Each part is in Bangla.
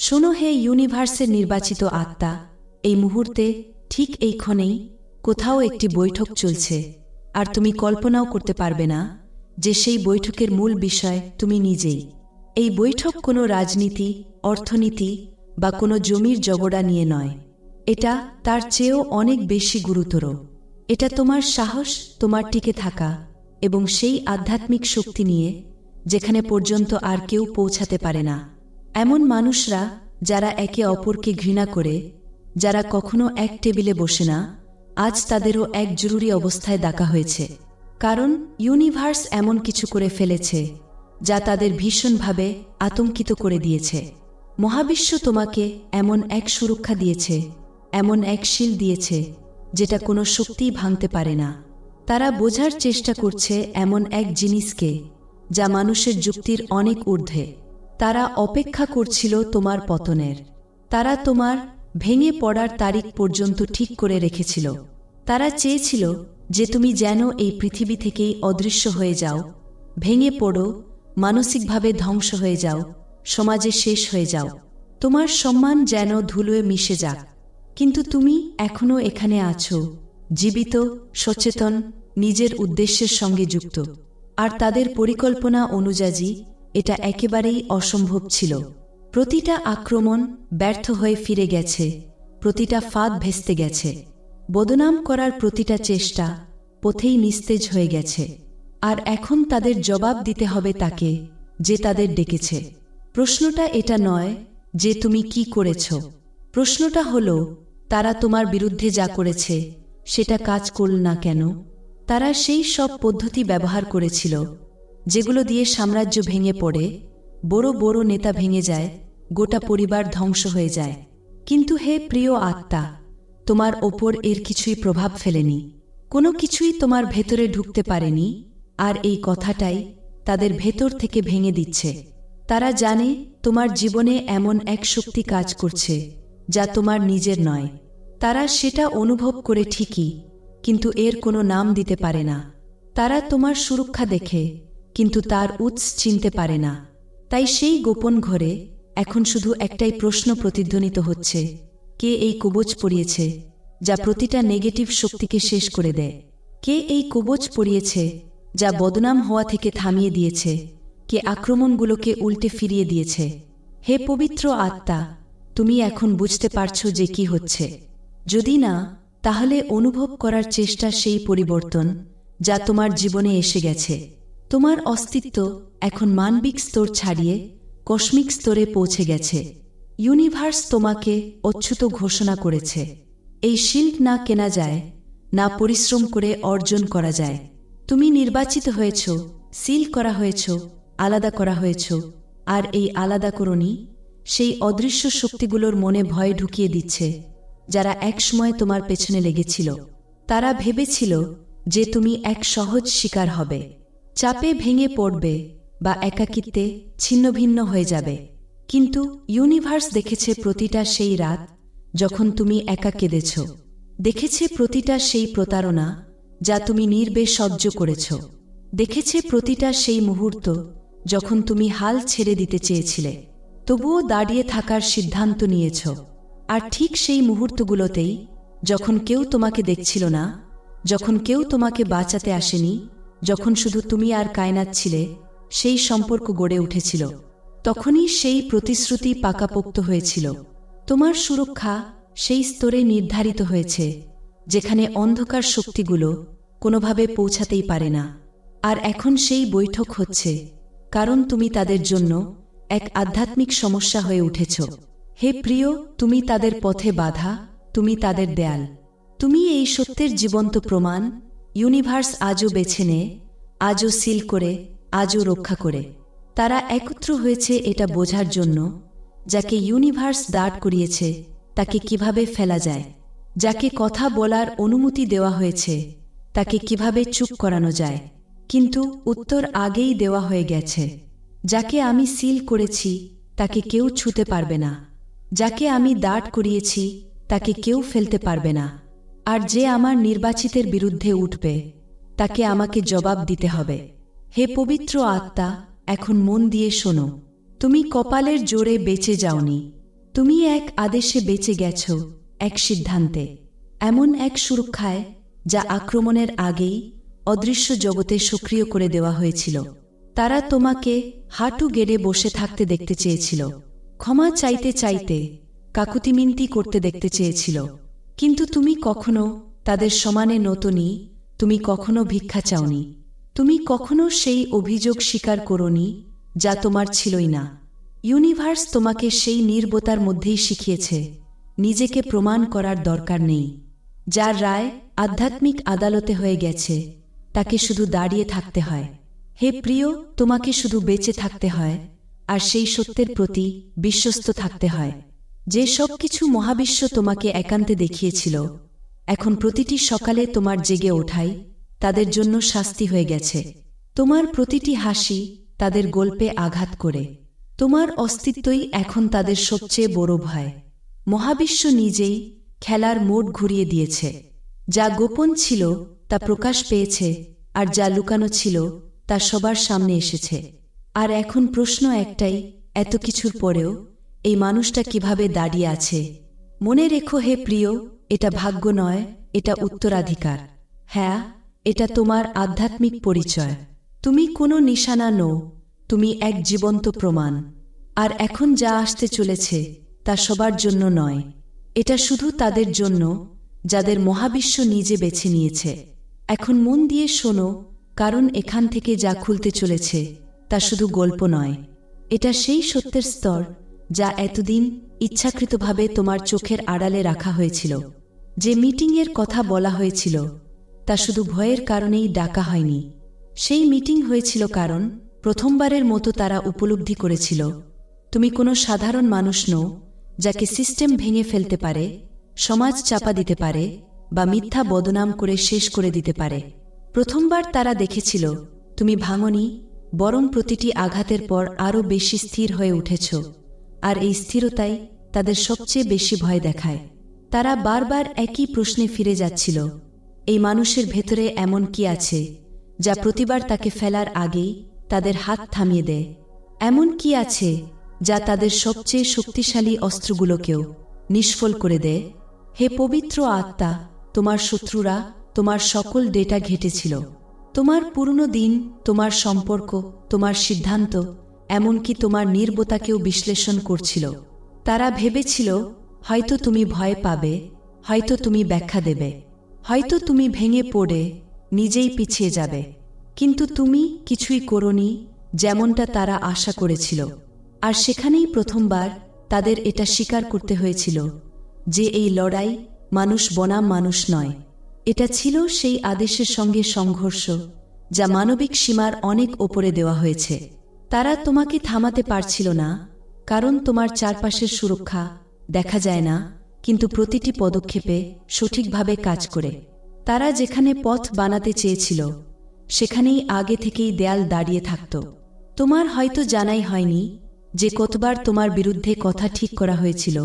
শোনো হে ইউনিভার্সের নির্বাচিত আত্মা, এই মুহূর্তে ঠিক এই ক্ষণেই কোথাও একটি বৈঠক চলছে, আর তুমি কল্পনাও করতে পারবে না যে সেই বৈঠকের মূল বিষয় তুমি নিজেই। এই বৈঠক কোনো রাজনীতি, অর্থনীতি বা কোনো জমির জগড়া নিয়ে নয়। এটা তার চেয়েও অনেক বেশি গুরুতর। এটা তোমার সাহস, তোমার টিকে থাকা এবং সেই আধ্যাত্মিক শক্তি নিয়ে যেখানে পর্যন্ত আর কেউ পৌঁছাতে পারে না। এমন মানুষরা যারা একে অপরকে ঘৃণা করে, যারা কখনো এক টেবিলে বসে না, আজ তাদেরও এক জরুরি অবস্থায় ডাকা হয়েছে। কারণ ইউনিভার্স এমন কিছু করে ফেলেছে, যা তাদের ভীষণভাবে আতঙ্কিত করে দিয়েছে। মহাবিশ্ব তোমাকে এমন এক সুরক্ষা দিয়েছে, এমন এক শিল দিয়েছে, যেটা কোনো শক্তিই ভাঙতে পারে না। তারা বোঝার চেষ্টা করছে এমন এক জিনিসকে, যা মানুষের যুক্তির অনেক ঊর্ধ্বে। তারা অপেক্ষা করছিল তোমার পতনের। তারা তোমার ভেঙে পড়ার তারিখ পর্যন্ত ঠিক করে রেখেছিল। তারা চেয়েছিল যে তুমি যেন এই পৃথিবী থেকেই অদৃশ্য হয়ে যাও, ভেঙে পড়ো, মানসিকভাবে ধ্বংস হয়ে যাও, সমাজে শেষ হয়ে যাও। তোমার সম্মান যেন ধুলোয় মিশে যাক। কিন্তু তুমি এখনও এখানে আছো, জীবিত, সচেতন, নিজের উদ্দেশ্যের সঙ্গে যুক্ত। আর তাদের পরিকল্পনা অনুযায়ী এটা একেবারেই অসম্ভব ছিল। প্রতিটা আক্রমণ ব্যর্থ হয়ে ফিরে গেছে, প্রতিটা ফাঁদ ভেস্তে গেছে। বদনাম করার প্রতিটা চেষ্টা পথেই নিস্তেজ হয়ে গেছে। আর এখন তাদের জবাব দিতে হবে তাকে, যে তাদের ডেকেছে। প্রশ্নটা এটা নয় যে তুমি কি করেছ। প্রশ্নটা হল, তারা তোমার বিরুদ্ধে যা করেছে, সেটা কাজ করল না কেন? তারা সেই সব পদ্ধতি ব্যবহার করেছিল যেগুলো দিয়ে সাম্রাজ্য ভেঙে পড়ে, বড় বড় নেতা ভেঙে যায়, গোটা পরিবার ধ্বংস হয়ে যায়। কিন্তু হে প্রিয় আত্মা, তোমার ওপর এর কিছুই প্রভাব ফেলেনি। কোনো কিছুই তোমার ভেতরে ঢুকতে পারেনি, আর এই কথাটাই তাদের ভেতর থেকে ভেঙে দিচ্ছে। তারা জানে তোমার জীবনে এমন এক শক্তি কাজ করছে, যা তোমার নিজের নয়। তারা সেটা অনুভব করে ঠিকই, কিন্তু এর কোনো নাম দিতে পারে না। তারা তোমার সুরক্ষা দেখে কিন্তু তার উৎস চিনতে পারে না। তাই সেই গোপন ঘরে এখন শুধু একটাই প্রশ্ন প্রতিধ্বনিত হচ্ছে, কে এই কবচ পড়িয়েছে যা প্রতিটা নেগেটিভ শক্তিকে শেষ করে দেয়? কে এই কবচ পড়িয়েছে যা বদনাম হওয়া থেকে থামিয়ে দিয়েছে, কে আক্রমণগুলোকে উল্টে ফিরিয়ে দিয়েছে? হে পবিত্র আত্মা, তুমি এখন বুঝতে পারছ যে কি হচ্ছে। যদি না, তাহলে অনুভব করার চেষ্টা সেই পরিবর্তন, যা তোমার জীবনে এসে গেছে। তোমার অস্তিত্ব এখন মানবিক স্তর ছাড়িয়ে কসমিক স্তরে পৌঁছে গেছে। ইউনিভার্স তোমাকে অচ্যুত ঘোষণা করেছে। এই শিল্ড না কেনা যায়, না পরিশ্রম করে অর্জন করা যায়। তুমি নির্বাচিত হয়েছ, সিল করা হয়েছ, আলাদা করা হয়েছ। আর এই আলাদা করণই সেই অদৃশ্য শক্তিগুলোর মনে ভয় ঢুকিয়ে দিচ্ছে, যারা একসময় তোমার পেছনে লেগেছিল। তারা ভেবেছিল যে তুমি এক সহজ শিকার হবে। চাপে ভেঙে পড়বে বা একাকিত্বে ছিন্নভিন্ন হয়ে যাবে। কিন্তু ইউনিভার্স দেখেছে প্রতিটা সেই রাত যখন তুমি একা কেঁদেছ। দেখেছে প্রতিটা সেই প্রতারণা যা তুমি নির্বে সহ্য করেছ। দেখেছে প্রতিটা সেই মুহূর্ত যখন তুমি হাল ছেড়ে দিতে চেয়েছিলে। তবুও দাঁড়িয়ে থাকার সিদ্ধান্ত নিয়েছ। আর ঠিক সেই মুহূর্তগুলোতেই যখন কেউ তোমাকে দেখছিল না, যখন কেউ তোমাকে বাঁচাতে আসেনি যখন শুধু তুমি আর কায়নাত ছিলে, সেই সম্পর্ক গড়ে উঠেছিল। তখনই সেই প্রতিশ্রুতি পাকাপোক্ত হয়েছিল। তোমার সুরক্ষা সেই স্তরে নির্ধারিত হয়েছে, যেখানে অন্ধকার শক্তিগুলো কোনোভাবে পৌঁছাতেই পারে না। আর এখন সেই বৈঠক হচ্ছে, কারণ তুমি তাদের জন্য এক আধ্যাত্মিক সমস্যা হয়ে উঠেছ। হে প্রিয়, তুমি তাদের পথে বাধা, তুমি তাদের দেয়াল। তুমি এই সত্যের জীবন্ত প্রমাণ ইউনিভার্স আজও বেছে নে, আজও সিল করে, আজও রক্ষা করে। তারা একত্র হয়েছে এটা বোঝার জন্য, যাকে ইউনিভার্স দাঁড় করিয়েছে, তাকে কীভাবে ফেলা যায়, যাকে কথা বলার অনুমতি দেওয়া হয়েছে, তাকে কীভাবে চুপ করানো যায়। কিন্তু উত্তর আগেই দেওয়া হয়ে গেছে, যাকে আমি সিল করেছি, তাকে কেউ ছুতে পারবে না, যাকে আমি দাঁড় করিয়েছি, তাকে কেউ ফেলতে পারবে না। আর যে আমার নির্বাচিতের বিরুদ্ধে উঠবে, তাকে আমাকে জবাব দিতে হবে। হে পবিত্র আত্মা, এখন মন দিয়ে শোনো। তুমি কপালের জোরে বেঁচে যাওনি। তুমি এক আদেশে বেঁচে গেছ, এক সিদ্ধান্তে। এমন এক সুরক্ষায়, যা আক্রমণের আগেই অদৃশ্য জগতে সক্রিয় করে দেওয়া হয়েছিল। তারা তোমাকে হাঁটু গেড়ে বসে থাকতে দেখতে চেয়েছিল। ক্ষমা চাইতে চাইতে কাকুতিমিনতি করতে দেখতে চেয়েছিল। কিন্তু তুমি কখনো তাদের সমানে নতনি, তুমি কখনো ভিক্ষা চাওনি, তুমি কখনো সেই অভিযোগ স্বীকার করনি যা তোমার ছিলই না। ইউনিভার্স তোমাকে সেই নির্বতার মধ্যেই শিখিয়েছে, নিজেকে প্রমাণ করার দরকার নেই। যার রায় আধ্যাত্মিক আদালতে হয়ে গেছে, তাকে শুধু দাঁড়িয়ে থাকতে হয়। হে প্রিয়, তোমাকে শুধু বেঁচে থাকতে হয়, আর সেই সত্যের প্রতি বিশ্বস্ত থাকতে হয়। যে সব কিছু মহাবিশ্ব তোমাকে একান্তে দেখিয়েছিল, এখন প্রতিটি সকালে তোমার জেগে ওঠাই তাদের জন্য শাস্তি হয়ে গেছে। তোমার প্রতিটি হাসি তাদের গল্পে আঘাত করে। তোমার অস্তিত্বই এখন তাদের সবচেয়ে বড় ভয়। মহাবিশ্ব নিজেই খেলার মোড় ঘুরিয়ে দিয়েছে। যা গোপন ছিল, তা প্রকাশ পেয়েছে, আর যা লুকানো ছিল, তা সবার সামনে এসেছে। আর এখন প্রশ্ন একটাই, এত কিছুর পরেও এই মানুষটা কীভাবে দাঁড়িয়ে আছে? মনে রেখো হে প্রিয় এটা ভাগ্য নয় এটা উত্তরাধিকার। হ্যাঁ এটা তোমার আধ্যাত্মিক পরিচয়। তুমি কোনো নিশানা নও তুমি এক জীবন্ত প্রমাণ। আর এখন যা আসতে চলেছে তা সবার জন্য নয়। এটা শুধু তাদের জন্য যাদের মহাবিশ্ব নিজে বেছে নিয়েছে। এখন মন দিয়ে শোনো কারণ এখান থেকে যা খুলতে চলেছে তা শুধু গল্প নয়। এটা সেই সত্যের স্তর যা এতদিন ইচ্ছাকৃতভাবে তোমার চোখের আড়ালে রাখা হয়েছিল। যে মিটিংয়ের কথা বলা হয়েছিল, তা শুধু ভয়ের কারণেই ডাকা হয়নি। সেই মিটিং হয়েছিল কারণ, প্রথমবারের মতো তারা উপলব্ধি করেছিল, তুমি কোনো সাধারণ মানুষ নও, যাকে সিস্টেম ভেঙে ফেলতে পারে, সমাজ চাপা দিতে পারে, বা মিথ্যা বদনাম করে শেষ করে দিতে পারে। প্রথমবার তারা দেখেছিল, তুমি ভাঙনি, বরং প্রতিটি আঘাতের পর আরও বেশি স্থির হয়ে উঠেছ। আর এই স্থিরতাই তাদের সবচেয়ে বেশি ভয় দেখায়। তারা বারবার একই প্রশ্নে ফিরে যাচ্ছিল, এই মানুষের ভেতরে এমন কি আছে যা প্রতিবার তাকে ফেলার আগেই তাদের হাত থামিয়ে দেয়? এমন কি আছে যা তাদের সবচেয়ে শক্তিশালী অস্ত্রগুলোকেও নিষ্ফল করে দেয়? হে পবিত্র আত্মা, তোমার শত্রুরা তোমার সকল ডেটা ঘেটেছিল। তোমার পুরনো দিন, তোমার সম্পর্ক, তোমার সিদ্ধান্ত এমনকি তোমার নির্বতাকেও বিশ্লেষণ করছিল। তারা ভেবেছিল, হয়তো তুমি ভয় পাবে, হয়তো তুমি ব্যাখ্যা দেবে, হয়তো তুমি ভেঙে পড়ে, নিজেই পিছিয়ে যাবে। কিন্তু তুমি কিছুই করনি, যেমনটা তারা আশা করেছিল। আর সেখানেই প্রথমবার তাদের এটা স্বীকার করতে হয়েছিল যে এই লড়াই মানুষ বনাম মানুষ নয়। এটা ছিল সেই আদেশের সঙ্গে সংঘর্ষ, যা মানবিক সীমার অনেক ওপরে দেওয়া হয়েছে। তারা তোমাকে থামাতে পারছিল না, কারণ তোমার চারপাশের সুরক্ষা দেখা যায় না, কিন্তু প্রতিটি পদক্ষেপে সঠিকভাবে কাজ করে। তারা যেখানে পথ বানাতে চেয়েছিল, সেখানেই আগে থেকেই দেয়াল দাঁড়িয়ে থাকত। তোমার হয়তো জানাই হয়নি যে কতবার তোমার বিরুদ্ধে কথা ঠিক করা হয়েছিল,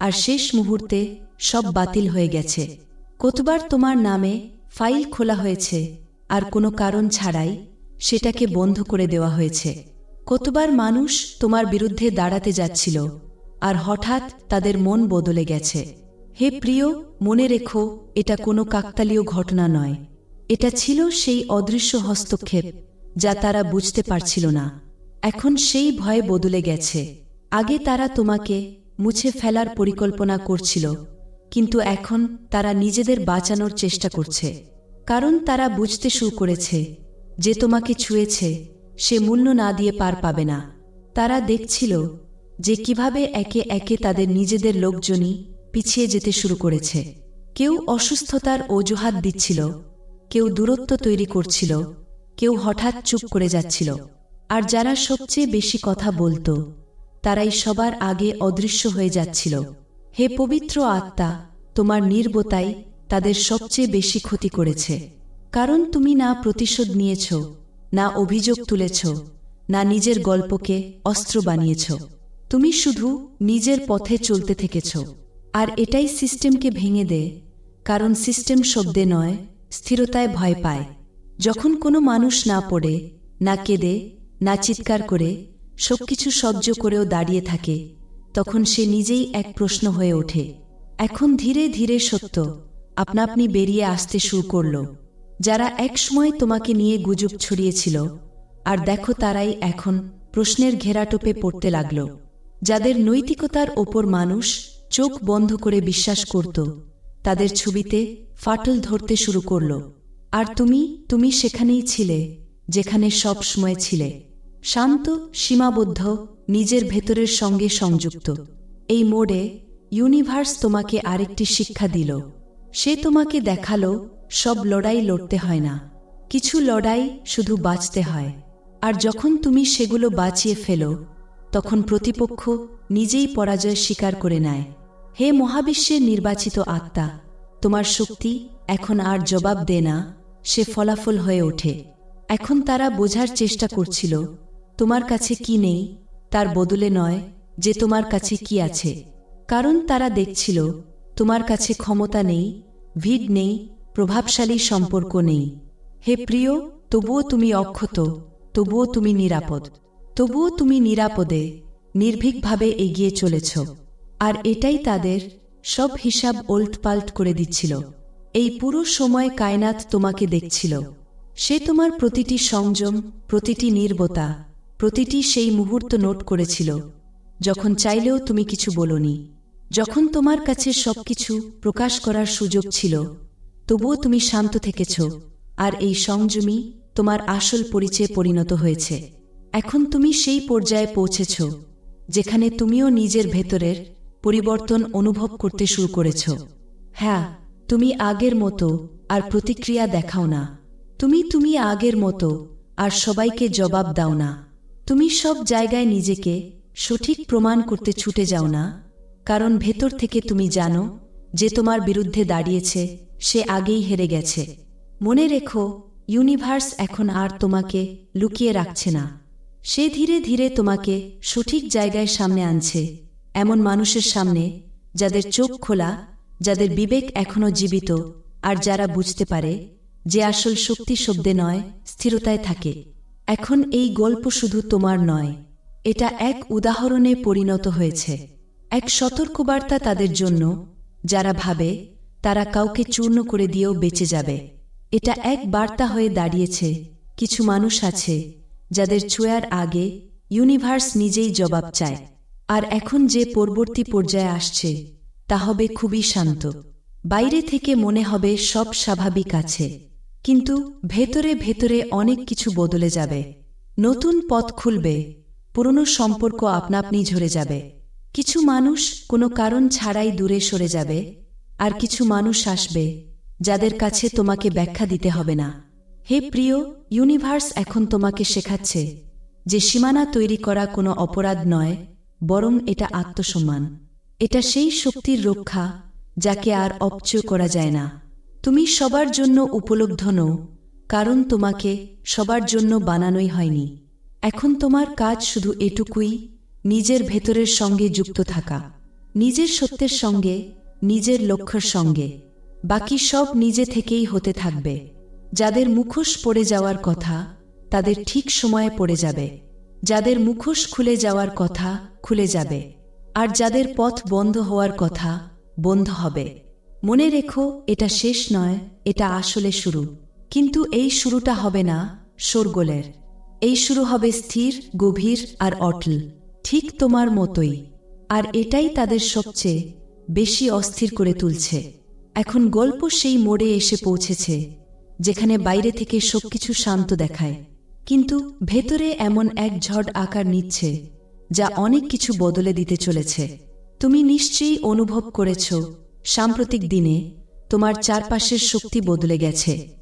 আর শেষ মুহূর্তে সব বাতিল হয়ে গেছে। কতবার তোমার নামে ফাইল খোলা হয়েছে, আর কোনো কারণ ছাড়াই সেটাকে বন্ধ করে দেওয়া হয়েছে। কতবার মানুষ তোমার বিরুদ্ধে দাঁড়াতে যাচ্ছিল আর হঠাৎ তাদের মন বদলে গেছে। হে প্রিয় মনে রেখো এটা কোনো কাকতালীয় ঘটনা নয়। এটা ছিল সেই অদৃশ্য হস্তক্ষেপ যা তারা বুঝতে পারছিল না। এখন সেই ভয়ে বদলে গেছে। আগে তারা তোমাকে মুছে ফেলার পরিকল্পনা করছিল কিন্তু এখন তারা নিজেদের বাঁচানোর চেষ্টা করছে। কারণ তারা বুঝতে শুরু করেছে। যে তোমাকে ছুঁয়েছে, সে মূল্য না দিয়ে পার পাবে না। তারা দেখছিল যে কীভাবে একে একে তাদের নিজেদের লোকজনই পিছিয়ে যেতে শুরু করেছে। কেউ অসুস্থতার অজুহাত দিচ্ছিল, কেউ দূরত্ব তৈরি করছিল, কেউ হঠাৎ চুপ করে যাচ্ছিল। আর যারা সবচেয়ে বেশি কথা বলতো, তারাই সবার আগে অদৃশ্য হয়ে যাচ্ছিল। হে পবিত্র আত্মা, তোমার নির্বতাই তাদের সবচেয়ে বেশি ক্ষতি করেছে। কারণ তুমি না প্রতিশোধ নিয়েছ, না অভিযোগ তুলেছ, না নিজের গল্পকে অস্ত্র বানিয়েছ। তুমি শুধু নিজের পথে চলতে থেকেছ। আর এটাই সিস্টেমকে ভেঙে দেয় কারণ সিস্টেম শব্দে নয়, স্থিরতায় ভয় পায়। যখন কোনো মানুষ না পড়ে, না কেঁদে, না চিৎকার করে, সবকিছু সহ্য করেও দাঁড়িয়ে থাকে, তখন সে নিজেই এক প্রশ্ন হয়ে ওঠে। এখন ধীরে ধীরে সত্য, আপনা আপনি বেরিয়ে আসতে শুরু করল। যারা একসময় তোমাকে নিয়ে গুজব ছড়িয়েছিল, আর দেখো তারাই এখন প্রশ্নের ঘেরাটোপে পড়তে লাগল। যাদের নৈতিকতার ওপর মানুষ চোখ বন্ধ করে বিশ্বাস করত, তাদের ছবিতে ফাটল ধরতে শুরু করল। আর তুমি তুমি সেখানেই ছিলে, যেখানে সব সময় ছিলে। শান্ত, সীমাবদ্ধ, নিজের ভেতরের সঙ্গে সংযুক্ত। এই মোড়ে ইউনিভার্স তোমাকে আরেকটি শিক্ষা দিল। সে তোমাকে দেখাল, সব লড়াই লড়তে হয় না। কিছু লড়াই শুধু বাঁচতে হয়। আর যখন তুমি সেগুলো বাঁচিয়ে ফেলো, তখন প্রতিপক্ষ নিজেই পরাজয় স্বীকার করে নেয়। হে মহাবিশ্বের নির্বাচিত আত্মা, তোমার শক্তি এখন আর জবাব দে না, সে ফলাফল হয়ে ওঠে। এখন তারা বোঝার চেষ্টা করছিল, তোমার কাছে কি নেই, তার বদলে নয় যে তোমার কাছে কি আছে। কারণ তারা দেখছিল তোমার কাছে ক্ষমতা নেই, ভিড় নেই, প্রভাবশালী সম্পর্ক নেই। হে প্রিয়, তবুও তুমি অক্ষত, তবুও তুমি নিরাপদ, তবুও তুমি নিরাপদে, নির্ভীকভাবে এগিয়ে চলেছ। আর এটাই তাদের সব হিসাব ওল্টপাল্ট করে দিচ্ছিল। এই পুরো সময় কায়নাত তোমাকে দেখছিল। সে তোমার প্রতিটি সংযম, প্রতিটি নির্বতা, প্রতিটি সেই মুহূর্ত নোট করেছিল, যখন চাইলেও তুমি কিছু বলনি। যখন তোমার কাছে সবকিছু প্রকাশ করার সুযোগ ছিল, তবুও তুমি শান্ত থেকেছ, আর এই সংযমী তোমার আসল পরিচয়ে পরিণত হয়েছে। এখন তুমি সেই পর্যায়ে পৌঁছেছ, যেখানে তুমিও নিজের ভেতরের পরিবর্তন অনুভব করতে শুরু করেছ। হ্যাঁ তুমি আগের মতো আর প্রতিক্রিয়া দেখাও না। তুমি তুমি আগের মতো আর সবাইকে জবাব দাও না। তুমি সব জায়গায় নিজেকে সঠিক প্রমাণ করতে ছুটে যাও না। কারণ ভেতর থেকে তুমি জানো যে তোমার বিরুদ্ধে দাঁড়িয়েছে, সে আগেই হেরে গেছে। মনে রেখো ইউনিভার্স এখন আর তোমাকে লুকিয়ে রাখছে না। সে ধীরে ধীরে তোমাকে সঠিক জায়গায় সামনে আনছে, এমন মানুষের সামনে যাদের চোখ খোলা, যাদের বিবেক এখনও জীবিত আর যারা বুঝতে পারে যে আসল শক্তি শব্দে নয়, স্থিরতায় থাকে। এখন এই গল্প শুধু তোমার নয়, এটা এক উদাহরণে পরিণত হয়েছে। এক সতর্কবার্তা তাদের জন্য, যারা ভাবে তারা কাউকে চূর্ণ করে দিয়েও বেঁচে যাবে। এটা এক বার্তা হয়ে দাঁড়িয়েছে, কিছু মানুষ আছে, যাদের ছোঁয়ার আগে ইউনিভার্স নিজেই জবাব চায়। আর এখন যে পরবর্তী পর্যায়ে আসছে, তা হবে খুবই শান্ত। বাইরে থেকে মনে হবে সব স্বাভাবিক আছে, কিন্তু ভেতরে ভেতরে অনেক কিছু বদলে যাবে। নতুন পথ খুলবে, পুরনো সম্পর্ক আপনা আপনি ঝরে যাবে। কিছু মানুষ কোনো কারণ ছাড়াই দূরে সরে যাবে, আর কিছু মানুষ আসবে, যাদের কাছে তোমাকে ব্যাখ্যা দিতে হবে না। হে প্রিয়, ইউনিভার্স এখন তোমাকে শেখাচ্ছে যে সীমানা তৈরি করা কোনো অপরাধ নয়, বরং এটা আত্মসম্মান। এটা সেই শক্তির রক্ষা যাকে আর অপচয় করা যায় না। তুমি সবার জন্য উপলব্ধ নও, কারণ তোমাকে সবার জন্য বানানোই হয়নি। এখন তোমার কাজ শুধু এটুকুই নিজের ভেতরের সঙ্গে যুক্ত থাকা, নিজের সত্যের সঙ্গে, নিজের লক্ষ্যের সঙ্গে। বাকি সব নিজে থেকেই হতে থাকবে। যাদের মুখোশ পড়ে যাওয়ার কথা, তাদের ঠিক সময়ে পড়ে যাবে। যাদের মুখোশ খুলে যাওয়ার কথা, খুলে যাবে। আর যাদের পথ বন্ধ হওয়ার কথা, বন্ধ হবে। মনে রেখো, এটা শেষ নয়, এটা আসলে শুরু। কিন্তু এই শুরুটা হবে না, শোরগোলের। এই শুরু হবে স্থির, গভীর আর অটল। ঠিক তোমার মতোই। আর এটাই তাদের সবচেয়ে বেশি অস্থির করে তুলছে। এখন গল্প সেই মোড়ে এসে পৌঁছেছে, যেখানে বাইরে থেকে সবকিছু শান্ত দেখায়। কিন্তু ভেতরে এমন এক ঝড় আকার নিচ্ছে, যা অনেক কিছু বদলে দিতে চলেছে। তুমি নিশ্চয়ই অনুভব করেছ, সাম্প্রতিক দিনে তোমার চারপাশের শক্তি বদলে গেছে।